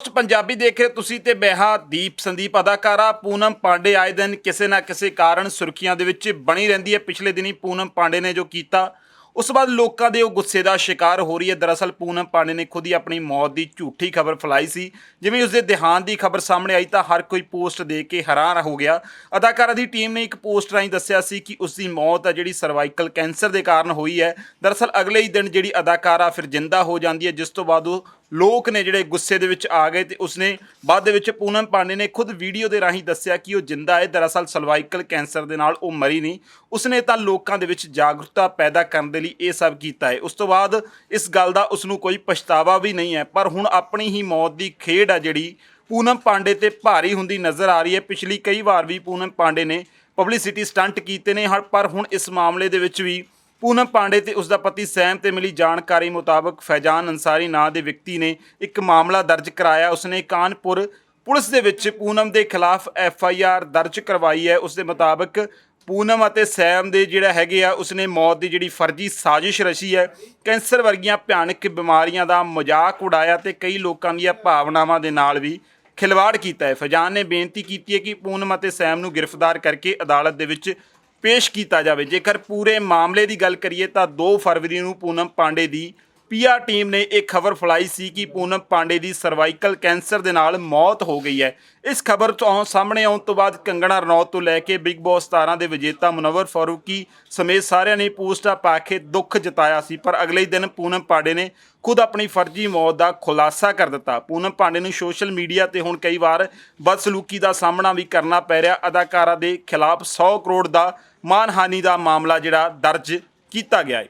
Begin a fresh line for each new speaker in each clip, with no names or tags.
Post Punjabi ਦੇਖ ਰਹੇ ਤੁਸੀਂ ਤੇ ਬਹਿਆ ਦੀਪ ਸੰਦੀਪ, ਅਦਾਕਾਰਾ ਪੂਨਮ ਪਾਂਡੇ। ਆਏ ਦਿਨ ਕਿਸੇ ਨਾ ਕਿਸੇ ਕਾਰਨ ਸੁਰਖੀਆਂ ਦੇ ਵਿੱਚ ਬਣੀ ਰਹਿੰਦੀ ਹੈ। ਪਿਛਲੇ ਦਿਨੀ ਪੂਨਮ ਪਾਂਡੇ ਨੇ ਜੋ ਕੀਤਾ, ਉਸ ਤੋਂ ਬਾਅਦ ਲੋਕਾਂ ਦੇ ਉਹ ਗੁੱਸੇ ਦਾ ਸ਼ਿਕਾਰ ਹੋ ਰਹੀ ਹੈ। ਦਰਅਸਲ ਪੂਨਮ ਪਾਂਡੇ ਨੇ ਖੁਦ ਹੀ ਆਪਣੀ ਮੌਤ ਦੀ ਝੂਠੀ ਖਬਰ ਫੈਲਾਈ ਸੀ। ਜਿਵੇਂ ਉਸ ਦੇ ਦੇਹਾਂਤ ਦੀ ਖਬਰ ਸਾਹਮਣੇ ਆਈ ਤਾਂ ਹਰ ਕੋਈ ਪੋਸਟ ਦੇ ਕੇ ਹੈਰਾਨ ਹੋ ਗਿਆ। ਅਦਾਕਾਰਾ ਦੀ ਟੀਮ ਨੇ ਇੱਕ ਪੋਸਟ ਰਾਹੀਂ ਦੱਸਿਆ ਸੀ ਕਿ ਉਸ ਦੀ ਮੌਤ ਹੈ ਜਿਹੜੀ ਸਰਵਾਈਕਲ ਕੈਂਸਰ ਦੇ ਕਾਰਨ ਹੋਈ ਹੈ। ਦਰਅਸਲ ਅਗਲੇ ਹੀ ਦਿਨ ਜਿਹੜੀ ਅਦਾਕਾਰਾ ਫਿਰ ਜਿੰਦਾ ਹੋ ਜਾਂਦੀ ਹੈ, ਜਿਸ ਤੋਂ ਬਾਅਦ ਉਹ ਲੋਕ ਨੇ ਜਿਹੜੇ ਗੁੱਸੇ ਦੇ ਵਿੱਚ ਆ ਗਏ ਤੇ ਉਸਨੇ ਬਾਅਦ ਦੇ ਵਿੱਚ ਪੂਨਮ ਪਾਂਡੇ ਨੇ ਖੁਦ ਵੀਡੀਓ ਦੇ ਰਾਹੀਂ ਦੱਸਿਆ ਕਿ ਉਹ ਜਿੰਦਾ ਹੈ। ਦਰਅਸਲ ਸਰਵਾਈਕਲ ਕੈਂਸਰ ਦੇ ਨਾਲ ਉਹ ਮਰੀ ਨਹੀਂ। ਉਸਨੇ ਤਾਂ ਲੋਕਾਂ ਦੇ ਵਿੱਚ ਜਾਗਰੂਕਤਾ ਪੈਦਾ ਕਰਨ ਦੇ ਲਈ ਇਹ ਸਭ ਕੀਤਾ ਹੈ। ਉਸ ਤੋਂ ਬਾਅਦ ਇਸ ਗੱਲ ਦਾ ਉਸਨੂੰ ਕੋਈ ਪਛਤਾਵਾ ਵੀ ਨਹੀਂ ਹੈ। ਪਰ ਹੁਣ ਆਪਣੀ ਹੀ ਮੌਤ ਦੀ ਖੇਡ ਹੈ ਜਿਹੜੀ ਪੂਨਮ ਪਾਂਡੇ ਤੇ ਭਾਰੀ ਹੁੰਦੀ ਨਜ਼ਰ ਆ ਰਹੀ ਹੈ। ਪਿਛਲੀ ਕਈ ਵਾਰ ਵੀ ਪੂਨਮ ਪਾਂਡੇ ਨੇ ਪਬਲਿਸਿਟੀ ਸਟੰਟ ਕੀਤੇ ਨੇ ਹਰ ਪਰ ਹੁਣ ਇਸ ਮਾਮਲੇ ਦੇ ਵਿੱਚ ਵੀ ਪੂਨਮ ਪਾਂਡੇ ਤੇ ਉਸ ਦਾ ਪਤੀ ਸੈਮ ਤੇ ਮਿਲੀ ਜਾਣਕਾਰੀ ਮੁਤਾਬਕ ਫੈਜ਼ਾਨ ਅੰਸਾਰੀ ਨਾਂ ਦੇ ਵਿਅਕਤੀ ਨੇ ਇੱਕ ਮਾਮਲਾ ਦਰਜ ਕਰਾਇਆ। ਉਸਨੇ ਕਾਨਪੁਰ ਪੁਲਿਸ ਦੇ ਵਿੱਚ ਪੂਨਮ ਦੇ ਖਿਲਾਫ ਐਫ ਆਈ ਆਰ ਦਰਜ ਕਰਵਾਈ ਹੈ। ਉਸ ਦੇ ਮੁਤਾਬਕ ਪੂਨਮ ਅਤੇ ਸੈਮ ਦੇ ਜਿਹੜਾ ਹੈਗੇ ਆ, ਉਸਨੇ ਮੌਤ ਦੀ ਜਿਹੜੀ ਫਰਜ਼ੀ ਸਾਜ਼ਿਸ਼ ਰਚੀ ਹੈ। ਕੈਂਸਰ ਵਰਗੀਆਂ ਭਿਆਨਕ ਬਿਮਾਰੀਆਂ ਦਾ ਮਜ਼ਾਕ ਉਡਾਇਆ ਤੇ ਕਈ ਲੋਕਾਂ ਦੀਆਂ ਭਾਵਨਾਵਾਂ ਦੇ ਨਾਲ ਵੀ ਖਿਲਵਾੜ ਕੀਤਾ ਹੈ। ਫੈਜ਼ਾਨ ਨੇ ਬੇਨਤੀ ਕੀਤੀ ਹੈ ਕਿ ਪੂਨਮ ਅਤੇ ਸੈਮ ਨੂੰ ਗ੍ਰਿਫਤਾਰ ਕਰਕੇ ਅਦਾਲਤ ਦੇ ਵਿੱਚ ਪੇਸ਼ ਕੀਤਾ ਜਾਵੇ। ਜੇਕਰ ਪੂਰੇ ਮਾਮਲੇ ਦੀ ਗੱਲ ਕਰੀਏ ਤਾਂ 2 ਫਰਵਰੀ ਨੂੰ ਪੂਨਮ ਪਾਂਡੇ ਦੀ ਪੀਆਰ ਟੀਮ ਨੇ ਇਹ ਖਬਰ ਫਲਾਈ ਸੀ ਕਿ ਪੂਨਮ ਪਾਂਡੇ ਦੀ ਸਰਵਾਈਕਲ ਕੈਂਸਰ ਦੇ ਨਾਲ ਮੌਤ ਹੋ ਗਈ ਹੈ। ਇਸ ਖਬਰ ਤੋਂ ਸਾਹਮਣੇ ਆਉਣ ਤੋਂ ਬਾਅਦ ਕੰਗਣਾ ਰਣੌਤ ਤੋਂ ਲੈ ਕੇ ਬਿਗ ਬੌਸ 17 ਦੇ ਵਿਜੇਤਾ ਮੁਨਵਰ ਫਾਰੂਕੀ ਸਮੇਤ ਸਾਰਿਆਂ ਨੇ ਪੋਸਟਾਂ ਪਾ ਕੇ ਦੁੱਖ ਜਤਾਇਆ ਸੀ, ਪਰ ਅਗਲੇ ਦਿਨ ਪੂਨਮ ਪਾਂਡੇ ਨੇ ਖੁਦ ਆਪਣੀ ਫਰਜ਼ੀ ਮੌਤ ਦਾ ਖੁਲਾਸਾ ਕਰ ਦਿੱਤਾ। ਪੂਨਮ ਪਾਂਡੇ ਨੂੰ ਸੋਸ਼ਲ ਮੀਡੀਆ ਤੇ ਹੁਣ ਕਈ ਵਾਰ ਬਦਸਲੂਕੀ ਦਾ ਸਾਹਮਣਾ ਵੀ ਕਰਨਾ ਪੈ ਰਿਹਾ। ਅਦਾਕਾਰਾ ਦੇ ਖਿਲਾਫ 100 ਕਰੋੜ ਦਾ ਮਾਨਹਾਨੀ ਦਾ ਮਾਮਲਾ ਜਿਹੜਾ ਦਰਜ ਕੀਤਾ ਗਿਆ ਹੈ।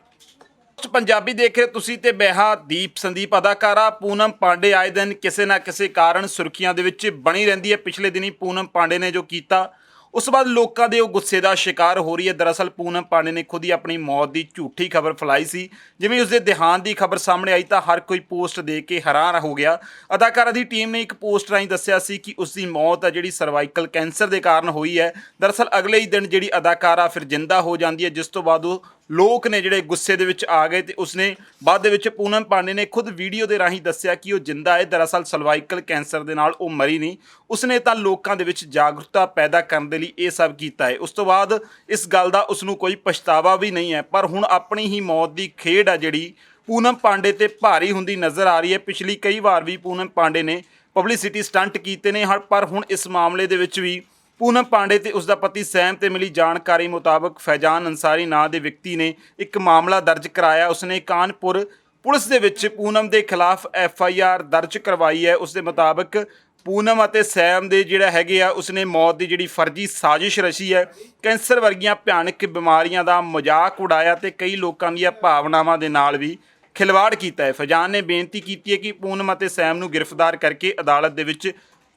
ਪੰਜਾਬੀ ਦੇਖ ਰਹੇ ਤੁਸੀਂ ਤੇ ਬਹਿਆ ਦੀਪ ਸੰਦੀਪ, ਅਦਾਕਾਰਾ ਪੂਨਮ ਪਾਂਡੇ ਆਏ ਦਿਨ ਕਿਸੇ ਨਾ ਕਿਸੇ ਕਾਰਨ ਸੁਰਖੀਆਂ ਦੇ ਵਿੱਚ ਬਣੀ ਰਹਿੰਦੀ ਹੈ। ਪਿਛਲੇ ਦਿਨੀ ਪੂਨਮ ਪਾਂਡੇ ਨੇ ਜੋ ਕੀਤਾ, ਉਸ ਤੋਂ ਬਾਅਦ ਲੋਕਾਂ ਦੇ ਉਹ ਗੁੱਸੇ ਦਾ ਸ਼ਿਕਾਰ ਹੋ ਰਹੀ ਹੈ। ਦਰਅਸਲ ਪੂਨਮ ਪਾਂਡੇ ਨੇ ਖੁਦ ਹੀ ਆਪਣੀ ਮੌਤ ਦੀ ਝੂਠੀ ਖਬਰ ਫੈਲਾਈ ਸੀ। ਜਿਵੇਂ ਉਸ ਦੇ ਦੇਹਾਂਤ ਦੀ ਖਬਰ ਸਾਹਮਣੇ ਆਈ ਤਾਂ ਹਰ ਕੋਈ ਪੋਸਟ ਦੇਖ ਕੇ ਹੈਰਾਨ ਹੋ ਗਿਆ। ਅਦਾਕਾਰਾ ਦੀ ਟੀਮ ਨੇ ਇੱਕ ਪੋਸਟ ਰਾਹੀਂ ਦੱਸਿਆ ਸੀ ਕਿ ਉਸ ਦੀ ਮੌਤ ਆ ਜਿਹੜੀ ਸਰਵਾਈਕਲ ਕੈਂਸਰ ਦੇ ਕਾਰਨ ਹੋਈ ਹੈ। ਦਰਅਸਲ ਅਗਲੇ ਹੀ ਦਿਨ ਜਿਹੜੀ ਅਦਾਕਾਰਾ ਫਿਰ ਜਿੰਦਾ ਹੋ ਜਾਂਦੀ ਹੈ, ਜਿਸ ਤੋਂ ਬਾਅਦ ਉਹ ਲੋਕ ਨੇ ਜਿਹੜੇ ਗੁੱਸੇ ਦੇ ਵਿੱਚ ਆ ਗਏ ਤੇ ਉਸਨੇ ਬਾਅਦ ਦੇ ਵਿੱਚ ਪੂਨਮ ਪਾਂਡੇ ਨੇ ਖੁਦ ਵੀਡੀਓ ਦੇ ਰਾਹੀਂ ਦੱਸਿਆ ਕਿ ਉਹ ਜਿੰਦਾ ਹੈ। ਦਰਅਸਲ ਸਰਵਾਈਕਲ ਕੈਂਸਰ ਦੇ ਨਾਲ ਉਹ ਮਰੀ ਨਹੀਂ। ਉਸਨੇ ਤਾਂ ਲੋਕਾਂ ਦੇ ਵਿੱਚ ਜਾਗਰੂਕਤਾ ਪੈਦਾ ਕਰਨ ਦੇ ਲਈ ਇਹ ਸਭ ਕੀਤਾ ਹੈ। ਉਸ ਤੋਂ ਬਾਅਦ ਇਸ ਗੱਲ ਦਾ ਉਸ ਨੂੰ ਕੋਈ ਪਛਤਾਵਾ ਵੀ ਨਹੀਂ ਹੈ। ਪਰ ਹੁਣ ਆਪਣੀ ਹੀ ਮੌਤ ਦੀ ਖੇਡ ਆ ਜਿਹੜੀ ਪੂਨਮ ਪਾਂਡੇ ਤੇ ਭਾਰੀ ਹੁੰਦੀ ਨਜ਼ਰ ਆ ਰਹੀ ਹੈ। ਪਿਛਲੀ ਕਈ ਵਾਰ ਵੀ ਪੂਨਮ ਪਾਂਡੇ ਨੇ ਪਬਲਿਸਿਟੀ ਸਟੰਟ ਕੀਤੇ ਨੇ ਹਰ ਪਰ ਹੁਣ ਇਸ ਮਾਮਲੇ ਦੇ ਵਿੱਚ ਵੀ ਪੂਨਮ ਪਾਂਡੇ ਤੇ ਉਸ ਦਾ ਪਤੀ ਸੈਮ ਤੇ ਮਿਲੀ ਜਾਣਕਾਰੀ ਮੁਤਾਬਕ ਫੈਜ਼ਾਨ ਅੰਸਾਰੀ ਨਾਂ ਦੇ ਵਿਅਕਤੀ ਨੇ ਇੱਕ ਮਾਮਲਾ ਦਰਜ ਕਰਾਇਆ। ਉਸਨੇ ਕਾਨਪੁਰ ਪੁਲਿਸ ਦੇ ਵਿੱਚ ਪੂਨਮ ਦੇ ਖਿਲਾਫ ਐਫ ਆਈ ਆਰ ਦਰਜ ਕਰਵਾਈ ਹੈ। ਉਸ ਦੇ ਮੁਤਾਬਕ ਪੂਨਮ ਅਤੇ ਸੈਮ ਦੇ ਜਿਹੜਾ ਹੈਗੇ ਆ, ਉਸਨੇ ਮੌਤ ਦੀ ਜਿਹੜੀ ਫਰਜ਼ੀ ਸਾਜ਼ਿਸ਼ ਰਚੀ ਹੈ। ਕੈਂਸਰ ਵਰਗੀਆਂ ਭਿਆਨਕ ਬਿਮਾਰੀਆਂ ਦਾ ਮਜ਼ਾਕ ਉਡਾਇਆ ਤੇ ਕਈ ਲੋਕਾਂ ਦੀਆਂ ਭਾਵਨਾਵਾਂ ਦੇ ਨਾਲ ਵੀ ਖਿਲਵਾੜ ਕੀਤਾ ਹੈ। ਫੈਜ਼ਾਨ ਨੇ ਬੇਨਤੀ ਕੀਤੀ ਹੈ ਕਿ ਪੂਨਮ ਅਤੇ ਸੈਮ ਨੂੰ ਗ੍ਰਿਫਤਾਰ ਕਰਕੇ ਅਦਾਲਤ ਦੇ ਵਿੱਚ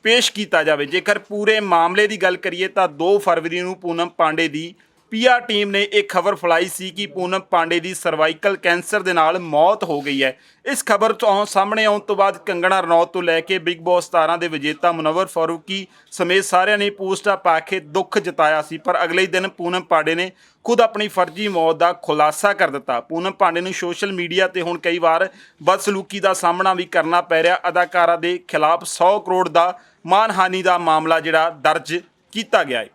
ਪੇਸ਼ ਕੀਤਾ ਜਾਵੇ। ਜੇਕਰ ਪੂਰੇ ਮਾਮਲੇ ਦੀ ਗੱਲ ਕਰੀਏ ਤਾਂ 2 ਫਰਵਰੀ ਨੂੰ ਪੂਨਮ ਪਾਂਡੇ ਦੀ ਪੀਆਰ ਟੀਮ ਨੇ ਇਹ ਖਬਰ ਫਲਾਈ ਸੀ ਕਿ ਪੂਨਮ ਪਾਂਡੇ ਦੀ ਸਰਵਾਈਕਲ ਕੈਂਸਰ ਦੇ ਨਾਲ ਮੌਤ ਹੋ ਗਈ ਹੈ। ਇਸ ਖਬਰ ਤੋਂ ਸਾਹਮਣੇ ਆਉਣ ਤੋਂ ਬਾਅਦ ਕੰਗਣਾ ਰਣੌਤ ਤੋਂ ਲੈ ਕੇ ਬਿਗ ਬੌਸ 17 ਦੇ ਵਿਜੇਤਾ ਮੁਨਵਰ ਫਾਰੂਕੀ ਸਮੇਤ ਸਾਰਿਆਂ ਨੇ ਪੋਸਟਾਂ ਪਾ ਕੇ ਦੁੱਖ ਜਤਾਇਆ ਸੀ, ਪਰ ਅਗਲੇ ਦਿਨ ਪੂਨਮ ਪਾਂਡੇ ਨੇ ਖੁਦ ਆਪਣੀ ਫਰਜ਼ੀ ਮੌਤ ਦਾ ਖੁਲਾਸਾ ਕਰ ਦਿੱਤਾ। ਪੂਨਮ ਪਾਂਡੇ ਨੂੰ ਸੋਸ਼ਲ ਮੀਡੀਆ ਤੇ ਹੁਣ ਕਈ ਵਾਰ ਬਦਸਲੂਕੀ ਦਾ ਸਾਹਮਣਾ ਵੀ ਕਰਨਾ ਪੈ ਰਿਹਾ। ਅਦਾਕਾਰਾ ਦੇ ਖਿਲਾਫ 100 ਕਰੋੜ ਦਾ ਮਾਨਹਾਨੀ ਦਾ ਮਾਮਲਾ ਜਿਹੜਾ ਦਰਜ ਕੀਤਾ ਗਿਆ ਹੈ।